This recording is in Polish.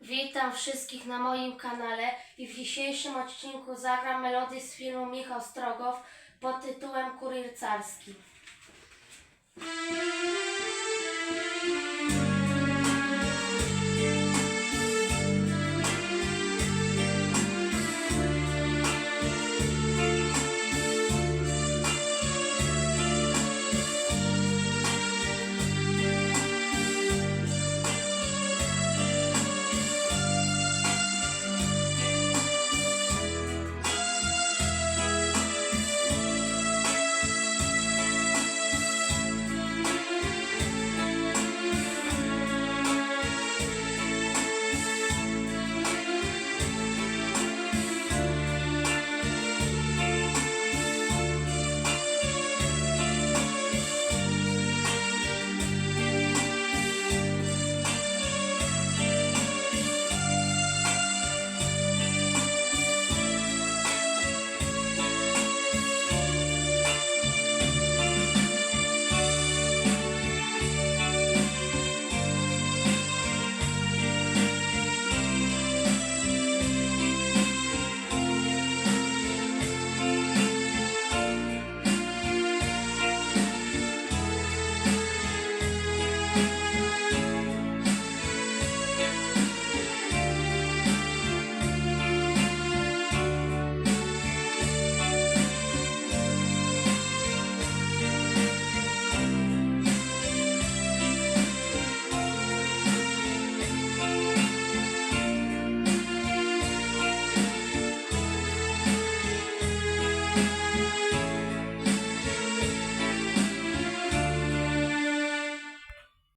Witam wszystkich na moim kanale i w dzisiejszym odcinku zagram melodię z filmu Michał Strogow pod tytułem Kurier Carski.